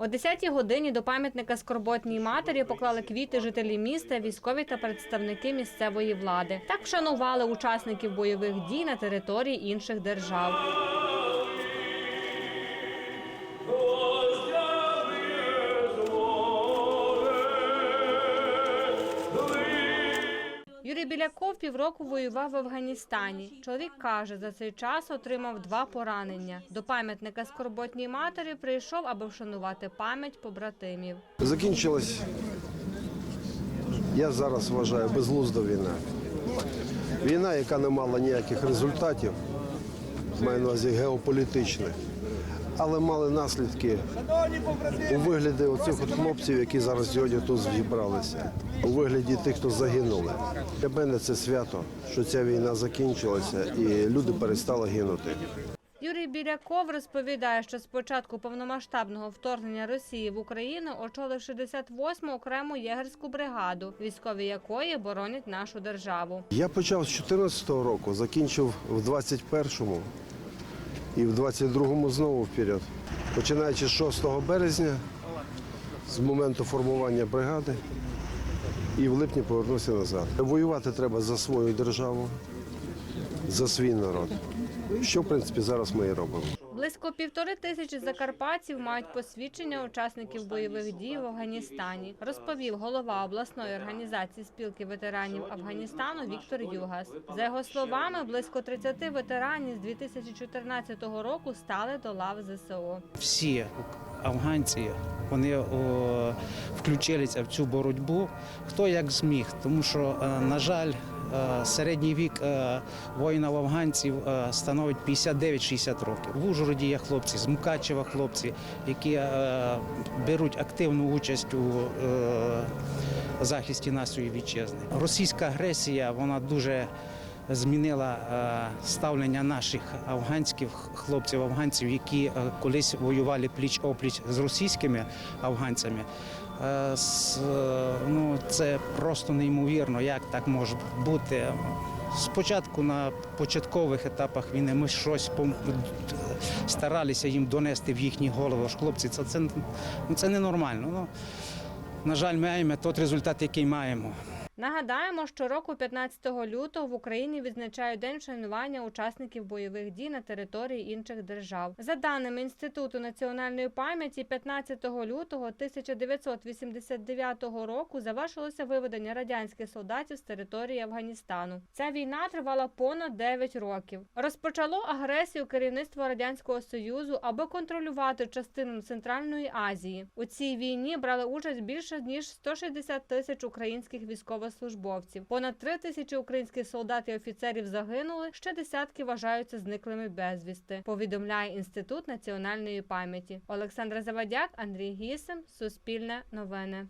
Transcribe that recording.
О 10-й годині до пам'ятника скорботній матері поклали квіти жителі міста, військові та представники місцевої влади. Так вшанували учасників бойових дій на території інших держав. Біляков півроку воював в Афганістані. Чоловік каже, за цей час отримав два поранення. До пам'ятника скорботній матері прийшов, аби вшанувати пам'ять побратимів. Закінчилась, я зараз вважаю, безглузда війна. Війна, яка не мала ніяких результатів, маю на увазі геополітичних, але мали наслідки у вигляді оцих от хлопців, які зараз сьогодні тут зібралися, у вигляді тих, хто загинули. Для мене це свято, що ця війна закінчилася і люди перестали гинути. Юрій Біляков розповідає, що з початку повномасштабного вторгнення Росії в Україну очолив 68-му окрему єгерську бригаду, військові якої боронять нашу державу. Я почав з 14-го року, закінчив в 21-му і в 22-му знову вперед. Починаючи з 6 березня, з моменту формування бригади, і в липні повернувся назад. Воювати треба за свою державу, за свій народ. Що, в принципі, зараз ми і робимо. Близько півтори тисячі закарпатців мають посвідчення учасників бойових дій в Афганістані, розповів голова обласної організації спілки ветеранів Афганістану Віктор Югас. За його словами, близько 30 ветеранів з 2014 року стали до лав ЗСУ. всі афганці вони о, включилися в цю боротьбу, хто як зміг, тому що, е, на жаль, середній вік е, воїнів афганців е, становить 59-60 років. В Ужгороді є хлопці, з Мукачева хлопці, які е, беруть активну участь у е, захисті нашої вітчизни. Російська агресія вона дуже змінила е, ставлення наших афганських хлопців, афганців, які е, колись воювали пліч опліч з російськими афганцями. Е, е, Ну, це просто неймовірно, як так може бути. Спочатку на початкових етапах війни ми щось старалися їм донести в їхні голови. Хлопці, це, це, ну, це ненормально. Ну, на жаль, маємо той результат, який маємо. Нагадаємо, що року 15 лютого в Україні відзначають день вшанування учасників бойових дій на території інших держав. За даними Інституту національної пам'яті, 15 лютого 1989 року завершилося виведення радянських солдатів з території Афганістану. Ця війна тривала понад 9 років. Розпочало агресію керівництво радянського союзу, аби контролювати частину Центральної Азії. У цій війні брали участь більше ніж 160 тисяч українських військовослужбовців. Понад три тисячі українських солдат і офіцерів загинули. Ще десятки вважаються зниклими безвісти. Повідомляє Інститут національної пам'яті. Олександра Завадяк, Андрій Гісем, Суспільне новини.